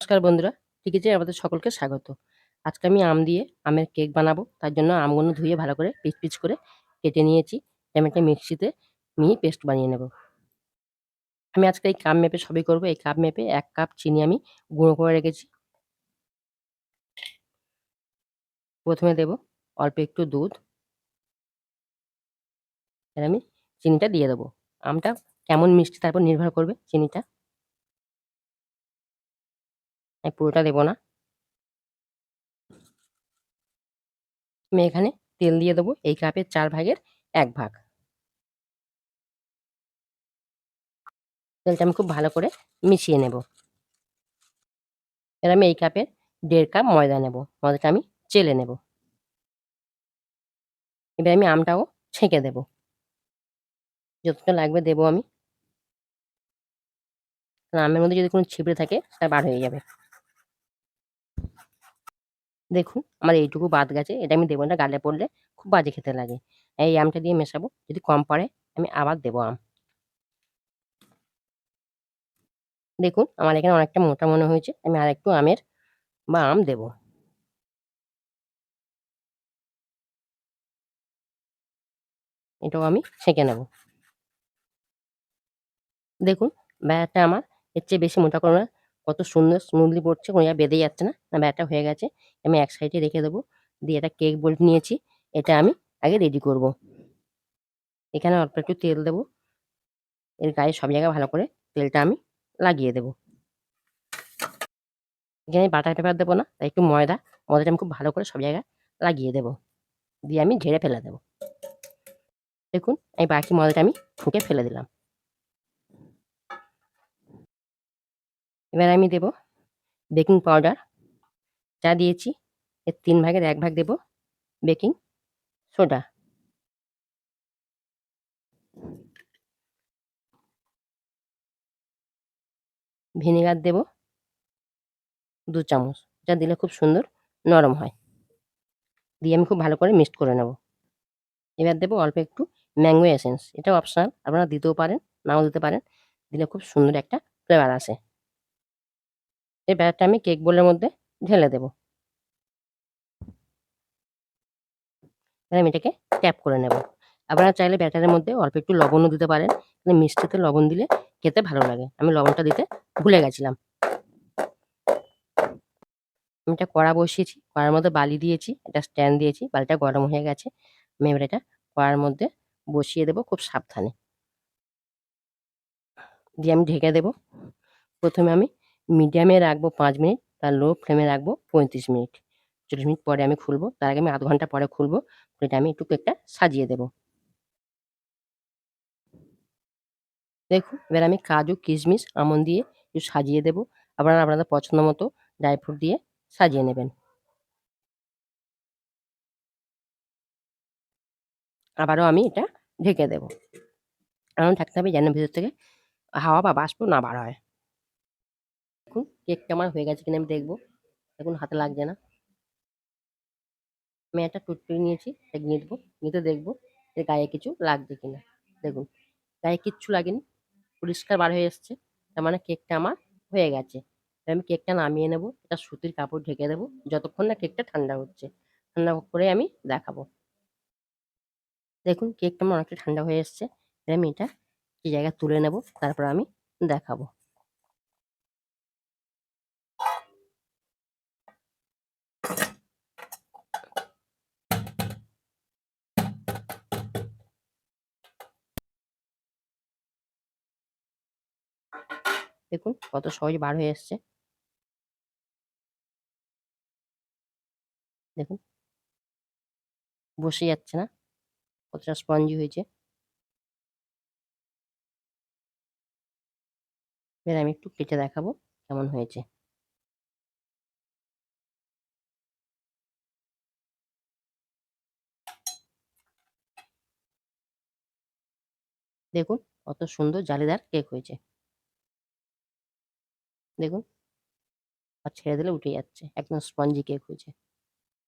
নমস্কার বন্ধুরা টিকিচে আমাদের সকলকে স্বাগত। আজকে আমি আম দিয়ে আমের কেক বানাবো, তার জন্য আমগুলো ধুয়ে ভালো করে পিচ পিচ করে কেটে নিয়েছি। আমি একটা মিক্সিতে মিহি পেস্ট বানিয়ে নেব। আমি আজকে এই কাপ মেপে সবই করব। এই কাপ মেপে এক কাপ চিনি আমি গুঁড়ো করে রেখেছি। প্রথমে দেব অল্প একটু দুধ। আমি চিনিটা দিয়ে দেবো। আমটা কেমন মিষ্টি তারপর নির্ভর করবে চিনিটা। আমি পুরোটা দেবো না। আমি এখানে তেল দিয়ে দেবো এই কাপের চার ভাগের এক ভাগ। তেলটা আমি খুব ভালো করে মিশিয়ে নেব। এবার আমি এই কাপের দেড় কাপ ময়দা নেব। ময়দাটা আমি চেলে নেব। এবার আমি আমটাও ছেঁকে দেব। যতটা লাগবে দেবো আমি। আমের মধ্যে যদি কোনো ছিপড়ে থাকে, তা বার হয়ে যাবে। দেখুন, আমার এইটুকু বাদ গেছে, এটা আমি দেবো না, গালে পড়লে খুব বাজে খেতে লাগে। এই আমটা দিয়ে মেশাবো, যদি কম পড়ে আমি আবার দেবো আম। দেখুন, আমার এখানে অনেকটা মোটা মনে হয়েছে, আমি আর একটু আমের বা আম দেব। এটাও আমি সেঁকে নেব। দেখুন, ব্যাটা আমার এর চেয়ে বেশি মোটা করো কত সুন্দর স্মুথলি পড়ছে কোনো জায়গায় বেঁধে যাচ্ছে না। না, ব্যাটা হয়ে গেছে, আমি এক সাইডে রেখে দেবো। দিয়ে এটা কেক বোল্ট নিয়েছি, এটা আমি আগে রেডি করব। এখানে অল্প একটু তেল দেবো। এর গায়ে সব জায়গায় ভালো করে তেলটা আমি লাগিয়ে দেবো। এখানে বাটার পেপার দেবো না, তাই একটু ময়দা, ময়দাটা আমি খুব ভালো করে সব জায়গায় লাগিয়ে দেবো। দিয়ে আমি ঝেড়ে ফেলে দেবো। দেখুন আমি বাকি ময়দাটা আমি ফুঁকে ফেলে দিলাম। এবার আমি দেব বেকিং পাউডার যা দিয়েছি, এর তিন ভাগের এক ভাগ দেব বেকিং সোডা ভিনেগার দেব দু চামচ, যা দিলে খুব সুন্দর নরম হয়। দিয়ে আমি খুব ভালো করে মিক্সড করে নেব। এবার দেবো অল্প একটু ম্যাঙ্গো এসেন্স এটা অপশনাল আপনারা দিতেও পারেন, নাও দিতে পারেন, দিলে খুব সুন্দর একটা ফ্লেভার আসে। এই ব্যাটারটা আমি কেক বোলের মধ্যে ঢেলে দেব। আমি এটাকে ট্যাপ করে নেব। আপনারা চাইলে ব্যাটারের মধ্যে অল্প একটু লবণও দিতে পারেন। কিন্তু মিষ্টিতে লবণ দিলে খেতে ভালো লাগে। আমি লবণটা দিতে ভুলে গেছিলাম। আমি এটা কড়া বসিয়েছি, কড়ার মধ্যে বালি দিয়েছি, এটা স্ট্যান্ড দিয়েছি, বালিটা গরম হয়ে গেছে। আমি এবার এটা কড়ার মধ্যে বসিয়ে দেব খুব সাবধানে। দিয়ে আমি ঢেকে দেব। প্রথমে আমি মিডিয়ামে রাখব পাঁচ মিনিট, তার লো ফ্লেমে রাখব পঁয়ত্রিশ মিনিট। চল্লিশ মিনিট পরে আমি খুলবো, তার আগে আমি আধ ঘণ্টা পরে খুলবো এটা আমি একটু কেকটা সাজিয়ে দেব। দেখুন, এবার আমি কাজু, কিশমিশ, আমন দিয়ে একটু সাজিয়ে দেবো, আপনারা আপনাদের পছন্দ মতো ড্রাই ফ্রুট দিয়ে সাজিয়ে নেবেন। আবারও আমি এটা ঢেকে দেব। এমন থাকতে হবে যেন ভিতর থেকে হাওয়া বা বাষ্প না বার হয়। দেখুন, কেকটা আমার হয়ে গেছে কিনা আমি দেখব। দেখুন, হাতে লাগছে না। আমি একটা টুটটুরি নিয়েছি, এটা নিয়ে নিতে দেখব এর গায়ে কিছু লাগছে কিনা। দেখুন, গায়ে কিচ্ছু লাগেনি, পরিষ্কার বার হয়ে এসছে, তার মানে কেকটা আমার হয়ে গেছে। আমি কেকটা নামিয়ে নেব এটা সুতির কাপড় ঢেকে দেবো, যতক্ষণ না কেকটা ঠান্ডা হচ্ছে। ঠান্ডা করে আমি দেখাবো। দেখুন, কেকটা আমার অনেকটা ঠান্ডা হয়ে এসছে। আমি এটা এই জায়গায় তুলে নেব, তারপর আমি দেখাবো। দেখুন কত সহজ বার হয়ে এসছে। দেখুন। বসে যাচ্ছে না। কতটা স্পঞ্জি হয়েছে। এবার আমি একটু কেটে দেখাবো কেমন হয়েছে। দেখুন কত সুন্দর জালিদার কেক হয়েছে। দেখুন। আর ছেড়ে দিলে উঠে যাচ্ছে। একদম স্পঞ্জি কেক হয়েছে।